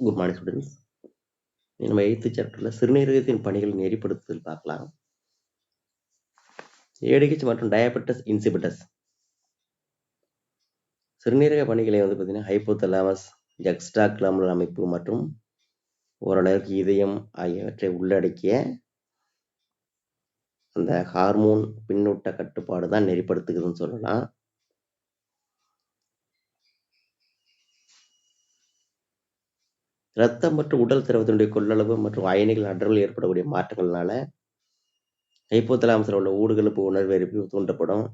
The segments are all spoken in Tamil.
குட் மார்னிங் ஸ்டூடெண்ட்ஸ் நம்ம எயித்து சாப்டரில் சிறுநீரகத்தின் பணிகளை நெறிப்படுத்துதல் பார்க்கலாம். ஏடிஹெச் மற்றும் டயபெட்டஸ் இன்சிபிட்டஸ். சிறுநீரக பணிகளை வந்து பார்த்தீங்கன்னா ஹைப்போதலாமஸ் ஜக்ஸ்டா கிளாமல் அமைப்பு மற்றும் ஓரளவுக்கு இதயம் ஆகியவற்றை உள்ளடக்கிய அந்த ஹார்மோன் பின்னூட்ட கட்டுப்பாடு தான் நெறிப்படுத்துகிறதுன்னு சொல்லலாம். ரத்தம் மற்றும் உடல் திரவத்தினுடைய கொள்ளளவு மற்றும் அயனிகள் அடர்வில் ஏற்படக்கூடிய மாற்றங்கள்னால ஹைப்போதலாமஸில் உள்ள ஊடுகளுப்பு உணர்வு எரிப்பு தூண்டப்படும்.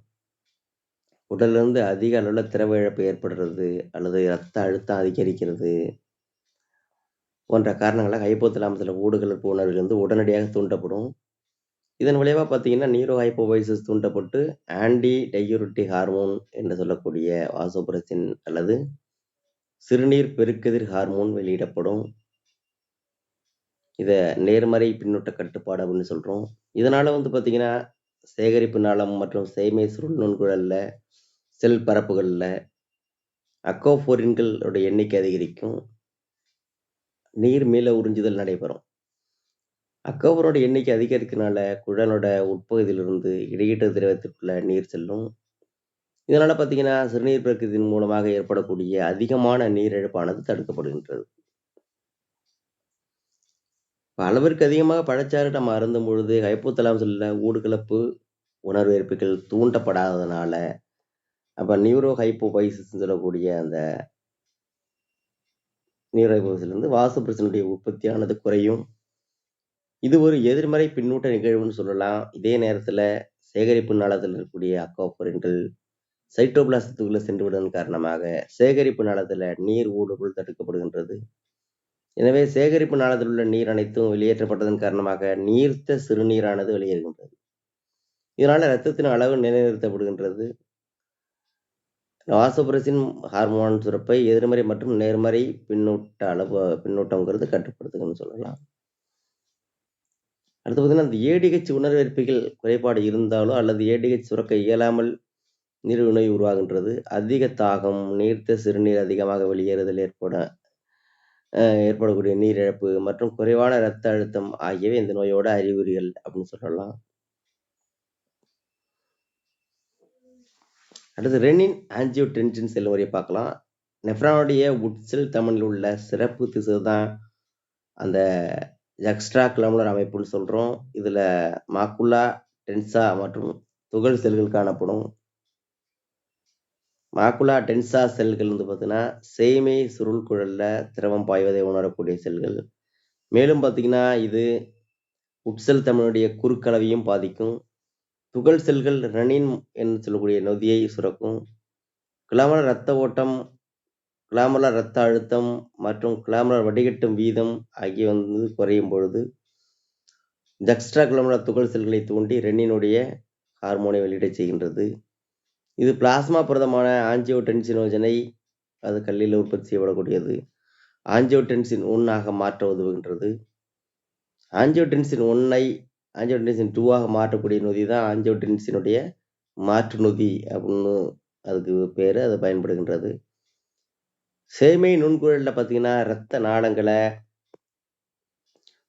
உடலிருந்து அதிக அளவில் திரவ இழப்பு ஏற்படுறது அல்லது ரத்த அழுத்தம் அதிகரிக்கிறது போன்ற காரணங்களாக ஹைப்போதலாமஸில் ஊடுகலப்பு உணர்விலிருந்து உடனடியாக தூண்டப்படும். இதன் விளைவாக பார்த்தீங்கன்னா நீரோ ஹைப்போவைசஸ் தூண்டப்பட்டு ஆன்டி டையூரிட்டிக் ஹார்மோன் என்று சொல்லக்கூடிய வாசோபரசின் அல்லது சிறுநீர் பெருக்கெதிர் ஹார்மோன் வெளியிடப்படும். இதை நேர்மறை பின்னூட்ட கட்டுப்பாடு அப்படின்னு சொல்கிறோம் இதனால் வந்து பார்த்திங்கன்னா சேகரிப்பு நாளம் மற்றும் சேமை சுருள் நுண்குழலில் செல் பரப்புகளில் அக்கோஃபோரின்களோட எண்ணிக்கை அதிகரிக்கும். நீர் மீள உறிஞ்சுதல் நடைபெறும். அக்கோஃபரோட எண்ணிக்கை அதிகரிக்கிறதுனால குழலோட உட்பகுதியிலிருந்து இடையீட்டு திரவத்திற்குள்ள நீர் செல்லும். இதனால பார்த்தீங்கன்னா சிறுநீர் பெருக்கத்தின் மூலமாக ஏற்படக்கூடிய அதிகமான நீரிழப்பானது தடுக்கப்படுகின்றது. அளவிற்கு அதிகமாக பழச்சாறு நம்ம அருந்தும் பொழுது ஹைப்போதலாமஸில் ஊடுகலப்பு உணர்வு ஏற்பிகள் தூண்டப்படாததுனால அப்போ நியூரோ ஹைப்போபைசிஸ் சொல்லக்கூடிய அந்த நியூரோ வாசு வாசு உற்பத்தியானது குறையும். இது ஒரு எதிர்மறை பின்னூட்ட நிகழ்வுன்னு சொல்லலாம். இதே நேரத்தில் சேகரிப்பு நாளத்தில் இருக்கக்கூடிய அக்கோபரின்கள் சைட்டோபிளாசத்துக்குள்ளே சென்று காரணமாக சேகரிப்பு நாளத்தில் நீர் ஊடுபுல் தடுக்கப்படுகின்றது. எனவே சேகரிப்பு நாளத்தில் உள்ள நீர் அனைத்தும் வெளியேற்றப்பட்டதன் காரணமாக நீர்த்த சிறுநீரானது வெளியேறுகின்றது. இதனால் இரத்தத்தின் அளவு நிலைநிறுத்தப்படுகின்றது. வாசோபரசின் ஹார்மோன் சுரப்பை எதிர்மறை மற்றும் நேர்மறை பின்னூட்ட அளவு பின்னூட்டங்கிறது கட்டுப்படுத்துங்கன்னு சொல்லலாம். அடுத்து பார்த்தீங்கன்னா அந்த ஏடிஹெச் உணர்வெற்பிகள் குறைபாடு இருந்தாலோ அல்லது ஏடிஹெச் சுரக்க இயலாமல் நீரிழிவு உருவாகின்றது. அதிக தாகம் நீர்த்த சிறுநீர் அதிகமாக வெளியேறுதல் ஏற்பட ஏற்படக்கூடிய நீரிழப்பு மற்றும் குறைவான இரத்த அழுத்தம் ஆகியவை இந்த நோயோட அறிகுறிகள் அப்படின்னு சொல்லலாம். அடுத்து ரெனின் ஆன்ஜியோடென்சின் செல் முறையை பார்க்கலாம். நெஃப்ரானுடைய உட்செல் தமிழில் உள்ள சிறப்பு திசு தான் அந்த எக்ஸ்ட்ரா கிளமுலர் அமைப்புன்னு சொல்கிறோம் இதில் மாக்குலா டென்சா மற்றும் துகள் செல்கள் காணப்படும். மாக்குலா டென்சா செல்கள் வந்து பார்த்தீங்கன்னா சேமை சுருள் குழல்ல திரவம் பாய்வதை உணரக்கூடிய செல்கள். மேலும் பார்த்தீங்கன்னா இது உட்செல் தமிழுடைய குறுக்களவையும் பாதிக்கும். துகள் செல்கள் ரனின் என்று சொல்லக்கூடிய நொதியை சுரக்கும். கிளாமலர் இரத்த ஓட்டம் கிளாமலர் இரத்த அழுத்தம் மற்றும் கிளாமலர் வடிகட்டும் வீதம் ஆகிய வந்து குறையும் பொழுது ஜக்ஸ்ட்ரா கிளாமலர் துகள் செல்களை தூண்டி ரெனினுடைய ஹார்மோனை வெளியிட செய்கின்றது. இது பிளாஸ்மா புரதமான ஆஞ்சியோடென்சினோஜனை அது கல்லில் உற்பத்தி செய்யப்படக்கூடியது. ஆஞ்சியோடென்சின் ஒன்னாக மாற்ற உதவுகின்றது. ஆஞ்சியோடென்சின் ஒன்னை ஆஞ்சியோடென்சின் டூவாக மாற்றக்கூடிய நொதி தான் ஆஞ்சியோடென்சினுடைய மாற்று நொதி அப்படின்னு அதுக்கு பேர் அது பயன்படுகின்றது. சேமை நுண்குழலில் பார்த்தீங்கன்னா இரத்த நாளங்களை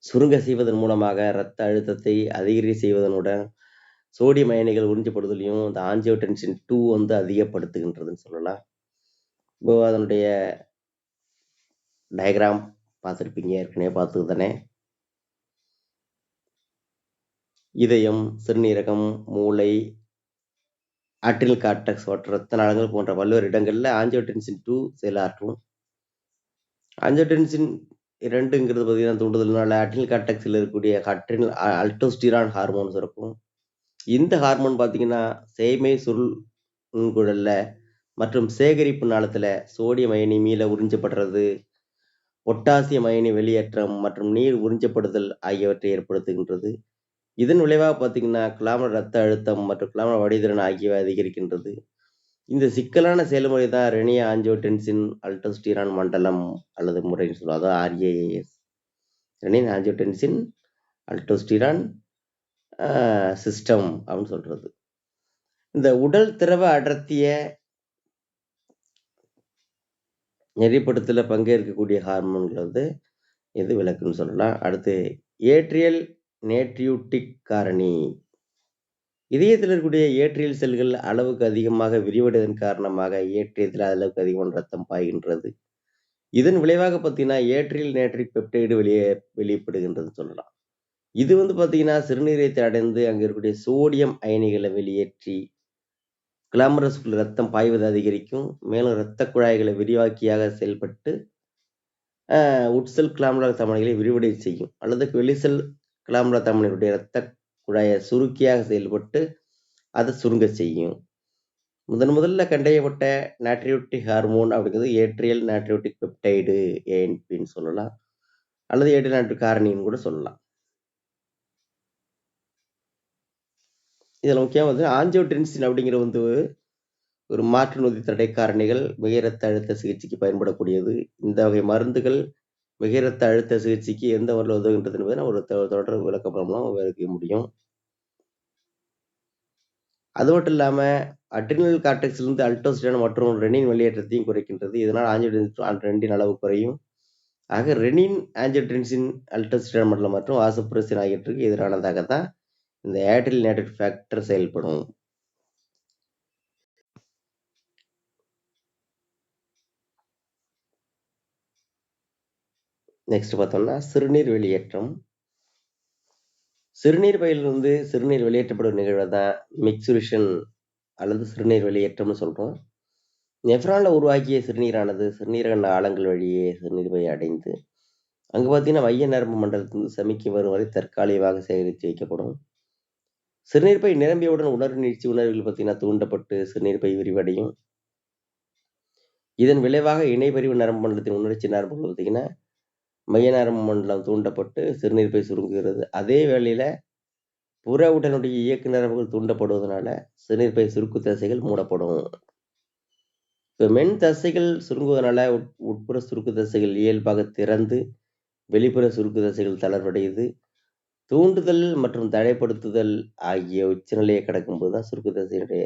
சுருங்க செய்வதன் மூலமாக இரத்த அழுத்தத்தை அதிகரி செய்வதனுடன் சோடியம் அயனிகள் உறிஞ்சப்படுதலையும் இந்த ஆஞ்சியோடென்சின் டூ வந்து அதிகப்படுத்துகின்றதுன்னு சொல்லலாம். இப்போ அதனுடைய டயக்ராம் பார்த்துருப்பீங்க ஏற்கனவே பார்த்துக்கு தானே? இதயம் சிறுநீரகம் மூளை ஆற்றில் காட்டக்ஸ் ரத்த நாளங்கள் போன்ற பல்வேறு இடங்களில் ஆஞ்சியோடென்சின் டூ செயலாற்றும் ஆஞ்சியோடென்சின் இரண்டுங்கிறது பார்த்தீங்கன்னா தூண்டுதல்னால அட்ரில் காட்டக்ஸில் இருக்கக்கூடிய அட்ரில் அல்டோஸ்டிரான் ஹார்மோன்ஸ் இருக்கும். இந்த ஹார்மோன் பார்த்தீங்கன்னா சேமை சுருள் நுண்குழல்ல மற்றும் சேகரிப்பு நாளத்தில் சோடியம் அயனி மீள உறிஞ்சப்படுறது பொட்டாசியம் அயனி வெளியேற்றம் மற்றும் நீர் உறிஞ்சப்படுதல் ஆகியவற்றை ஏற்படுத்துகின்றது. இதன் விளைவாக பார்த்தீங்கன்னா கிளாமர் ரத்த அழுத்தம் மற்றும் கிளாமர் வடிதிறன் ஆகியவை அதிகரிக்கின்றது. இந்த சிக்கலான செயல்முறை தான் ரெனியா ஆஞ்சியோடென்சின் அல்டோஸ்டிரான் மண்டலம் அல்லது முறைன்னு சொல்லுவோம் அதாவது RAAS renin angiotensin aldosterone system அப்படின்னு சொல்றது இந்த உடல் திரவ அடர்த்திய நெறிப்படுத்தல பங்கேற்கக்கூடிய ஹார்மோன்கள் வந்து இது விளக்குன்னு சொல்லலாம். அடுத்து ஏட்ரியல் நேட்ரியூட்டிக் காரணி. இதயத்தில் இருக்கக்கூடிய ஏற்றியல் செல்கள் அளவுக்கு அதிகமாக விரிவடைவதன் காரணமாக ஏற்றியத்தில் அளவுக்கு அதிகமான ரத்தம் பாய்கின்றது. இதன் விளைவாக பார்த்தீங்கன்னா, ஏற்றியல் நேட்ரிக் பெப்டைடு வெளியே வெளிப்படுகின்றதுன்னு சொல்லலாம். இது வந்து பார்த்தீங்கன்னா, சிறுநீரகத்தை அடைந்து அங்கே இருக்கக்கூடிய சோடியம் அயனிகளை வெளியேற்றி கிளாமரஸ்குள் ரத்தம் பாய்வது அதிகரிக்கும். மேலும் இரத்த குழாய்களை விரிவாக்கியாக செயல்பட்டு, உட்செல் கிளாமுலர் தமனிகளை விரிவடை செய்யும். அல்லது வெளிசெல் கிளாமுலர் தமனிகளுடைய இரத்த குழாயை சுருக்கியாக செயல்பட்டு, அதை சுருங்க செய்யும். முதன் முதல்ல கண்டறியப்பட்ட நாட்ரியூட்டிக் ஹார்மோன் அப்படிங்கிறது ஏட்ரியல் நாட்ரியூட்டிக் பெப்டைடு ஏஎன்பின்னு சொல்லலாம். அல்லது ஏட்ரியல் நாட்ரிக் காரணின்னு கூட சொல்லலாம். இதில் முக்கியமாக வந்து ஆஞ்சியோடென்சின் அப்படிங்கிற வந்து ஒரு மாற்று நொதி தடை காரணிகள் மிகரத்த அழுத்த சிகிச்சைக்கு பயன்படக்கூடியது. இந்த வகை மருந்துகள் மிகரத்த அழுத்த சிகிச்சைக்கு எந்த வரல உதவுகின்றது என்பதை நம்ம ஒரு தொ தொடர் விளக்கப்படம்லாம் விளக்க முடியும். அது மட்டும் இல்லாமல் அட்ரினல் கார்டெக்ஸ்லிருந்து அல்டோஸ்டெரான் மற்றும் ரெனின் வெளியேற்றத்தையும் குறைக்கின்றது. இதனால் ஆஞ்சியோடென்சின் ரெண்டின் அளவு குறையும். ஆக ரெனின், ஆஞ்சியோடென்சின், அல்டோஸ்டெரான் மண்டலம் மற்றும் வாசப்புரசின் ஆகியவற்றுக்கு எதிரானதாக தான் இந்த ஏர்டெல் நேட்டட் ஃபேக்டர் செயல்படும். நெக்ஸ்ட் பார்த்தோம்னா, சிறுநீர் வெளியேற்றம். சிறுநீர் பையிலிருந்து சிறுநீர் வெளியேற்றப்படும் நிகழ்வு தான் மிக்சுரிஷன் அல்லது சிறுநீர் வெளியேற்றம்னு சொல்கிறோம் நெஃப்ரானில் உருவாக்கிய சிறுநீரானது சிறுநீரக ஆழங்கள் வழியே சிறுநீர் பையை அடைந்து, அங்கே பார்த்தீங்கன்னா மைய நரம்பு மண்டலத்திலிருந்து சமிக்கை வரும் வரை தற்காலிகமாக சேகரித்து வைக்கப்படும். சிறுநீர்ப்பை நிரம்பியவுடன் உணர்வு நீட்சி உணர்வுகள் பார்த்தீங்கன்னா தூண்டப்பட்டு சிறுநீர்ப்பை விரிவடையும். இதன் விளைவாக இணைபரிவு நரம்பு மண்டலத்தின் உணர்ச்சி நரம்புகள் பார்த்தீங்கன்னா, மைய நரம்பு மண்டலம் தூண்டப்பட்டு சிறுநீர்ப்பை சுருங்குகிறது. அதே வேளையில் புற உடலுடைய இயக்க நரம்புகள் தூண்டப்படுவதனால சிறுநீர்ப்பை சுருக்கு தசைகள் மூடப்படும். இப்போ மென் தசைகள் சுருங்குவதனால உட் உட்புற சுருக்கு தசைகள் இயல்பாக திறந்து, வெளிப்புற சுருக்கு தசைகள் தளர்வடையுது. தூண்டுதல் மற்றும் தடைப்படுத்துதல் ஆகிய உச்சநிலையை கடக்கும்போது தான் சுருக்கு தசையினுடைய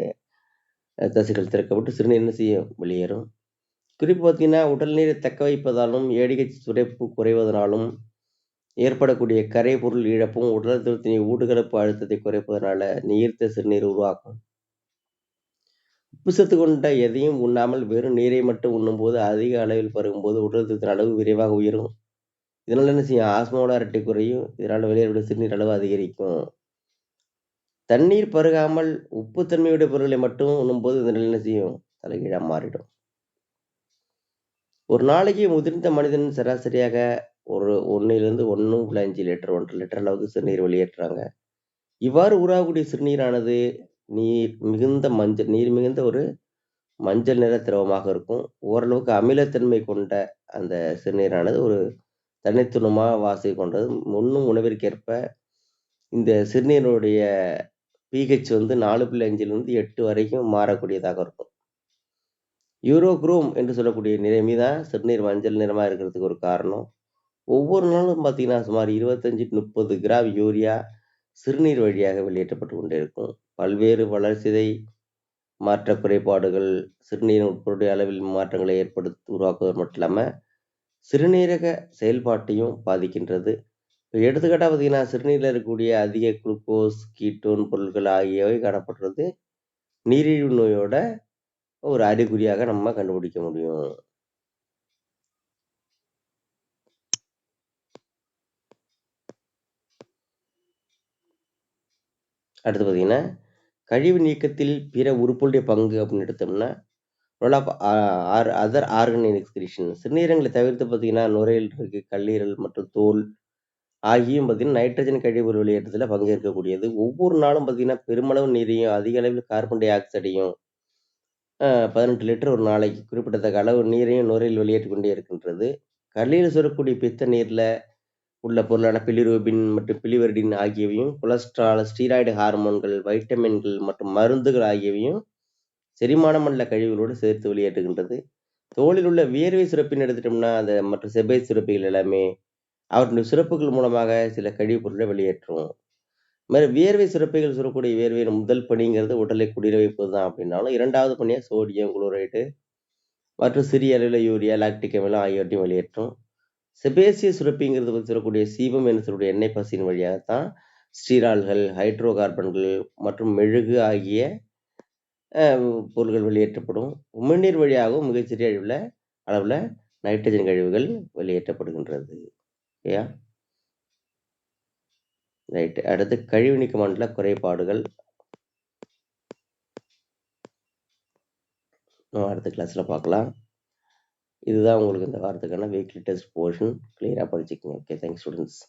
தசைகள் திறக்கப்பட்டு சிறுநீர் என்ன செய்யும்? வெளியேறும். குறிப்பு பார்த்தீங்கன்னா, உடல் நீரை தக்க வைப்பதாலும், ஏடிஹெச் சுரப்பு குறைவதனாலும் ஏற்படக்கூடிய கரைபொருள் இழப்பும் உடல் ரத்தத்தின் ஊடுகலப்பு அழுத்தத்தை குறைப்பதனால நீர்த்த சிறுநீர் உருவாக்கும். உப்பு சத்து கொண்ட எதையும் உண்ணாமல் வெறும் நீரை மட்டும் உண்ணும்போது அதிக அளவில் பருகும்போது உடல் ரத்தத்தின் அளவு விரைவாக உயரும். இதனால என்ன செய்யும்? ஆஸ்மோலார் அரட்டை குறையும். இதனால் வெளியேறக்கூடிய சிறுநீர் அளவு அதிகரிக்கும். தண்ணீர் பருகாமல் உப்பு தன்மையுடைய பொருட்களை மட்டும் உண்ணும்போது இதனால் என்ன செய்யும்? தலைகீழாக மாறிடும். ஒரு நாளைக்கு முதிர்ந்த மனிதன் சராசரியாக ஒரு 1லிருந்து 1.5 லிட்டர் ஒன்றரை லிட்டர் அளவுக்கு சிறுநீர் வெளியேற்றுறாங்க. இவ்வாறு உருவாகக்கூடிய சிறுநீரானது நீர் மிகுந்த மஞ்சள் நீர் மிகுந்த ஒரு மஞ்சள் நிற திரவமாக இருக்கும். ஓரளவுக்கு அமிலத்தன்மை கொண்ட அந்த சிறுநீரானது ஒரு தனித்துவமாக வாசை கொண்டது. முன்னும் உணவிற்கேற்ப இந்த சிறுநீரினுடைய பிஹெச் வந்து 4.5லிருந்து 8 வரைக்கும் மாறக்கூடியதாக இருக்கும். யூரோக்ரோம் என்று சொல்லக்கூடிய நிறைமை தான் சிறுநீர் மஞ்சள் நிறமாக இருக்கிறதுக்கு ஒரு காரணம். ஒவ்வொரு நாளும் பார்த்தீங்கன்னா, சுமார் 25, 30 கிராம் யூரியா சிறுநீர் வழியாக வெளியேற்றப்பட்டு கொண்டே இருக்கும். பல்வேறு வளர்சிதை மாற்ற குறைபாடுகள், சிறுநீர் உட்பொருடைய அளவில் மாற்றங்களை ஏற்படுத்தி உருவாக்குவது மட்டும் இல்லாமல் சிறுநீரக செயல்பாட்டையும் பாதிக்கின்றது. இப்ப எடுத்துக்காட்டா பார்த்தீங்கன்னா, சிறுநீரில் இருக்கக்கூடிய அதிக குளுக்கோஸ், கீட்டோன் பொருட்கள் ஆகியவை காணப்படுறது நீரிழிவு நோயோட ஒரு அறிகுறியாக நம்ம கண்டுபிடிக்க முடியும். அடுத்து பார்த்தீங்கன்னா, கழிவு நீக்கத்தில் பிற உறுப்புடைய பங்கு அப்படின்னு எடுத்தோம்னா, role of our other organ excretion சிறுநீரங்களை தவிர்த்து பார்த்தீங்கன்னா, நுரையீரல் இருக்கு, கல்லீரல் மற்றும் தோல் ஆகியும் பார்த்தீங்கன்னா, நைட்ரஜன் கழிவுகள் வெளியேற்றத்தில் பங்கேற்கக்கூடியது. ஒவ்வொரு நாளும் பார்த்தீங்கன்னா, பெருமளவு நீரையும், அதிக அளவில் கார்பன் டை ஆக்சைடையும் பதினெட்டு லிட்டர் ஒரு நாளைக்கு குறிப்பிடத்தக்க அளவு நீரையும் நுரையில் வெளியேற்றி கொண்டே இருக்கின்றது. கல்லீரல் சுரக்கக்கூடிய பித்த நீரில் உள்ள பொருளான பிலிரூபின் மற்றும் பிலிவெரிடின் ஆகியவையும், கொலஸ்ட்ரால், ஸ்டீராய்டு ஹார்மோன்கள், வைட்டமின்கள் மற்றும் மருந்துகள் ஆகியவையும் செரிமானம் உள்ள கழிவுகளோடு சேர்த்து வெளியேற்றுகின்றது. தோலில் உள்ள வியர்வை சுரப்பின்னு எடுத்துட்டோம்னா, அந்த மற்ற செபை சுரப்பிகள் எல்லாமே அவற்றினுடைய சுரப்புகள் மூலமாக சில கழிவுப் பொருட்களை வெளியேற்றும். இது வியர்வை சுரப்பிகள் சுரக்கூடிய வியர்வையின் முதல் பணிங்கிறது உடலை குளிர வைப்பது தான் அப்படின்னாலும், இரண்டாவது பணியாக சோடியம் குளோரைடு மற்றும் சிறிய அளவில் யூரியா லாக்டிக் அமிலம் ஆகியவற்றையும் வெளியேற்றும் செபேசிய சுரப்பிங்கிறது பற்றி சொல்லக்கூடிய சீபம் என்று சொல்லக்கூடிய எண்ணெய் பசியின் வழியாகத்தான் ஸ்டீரால்கள் ஹைட்ரோ கார்பன்கள் மற்றும் மெழுகு ஆகிய பொருட்கள் வெளியேற்றப்படும். உமிழ்நீர் வழியாகவும் மிகச்சிறிய அளவில் அளவில் நைட்ரஜன் கழிவுகள் வெளியேற்றப்படுகின்றது. ஓகேயா ரைட்டு. அடுத்து கழிவு நீக்க மண்டல குறைபாடுகள். நம்ம அடுத்த கிளாஸில் பார்க்கலாம். இதுதான் உங்களுக்கு இந்த வாரத்துக்கான வீக்லி டெஸ்ட் போர்ஷன் கிளியராக படிச்சுக்கோங்க. Okay thanks students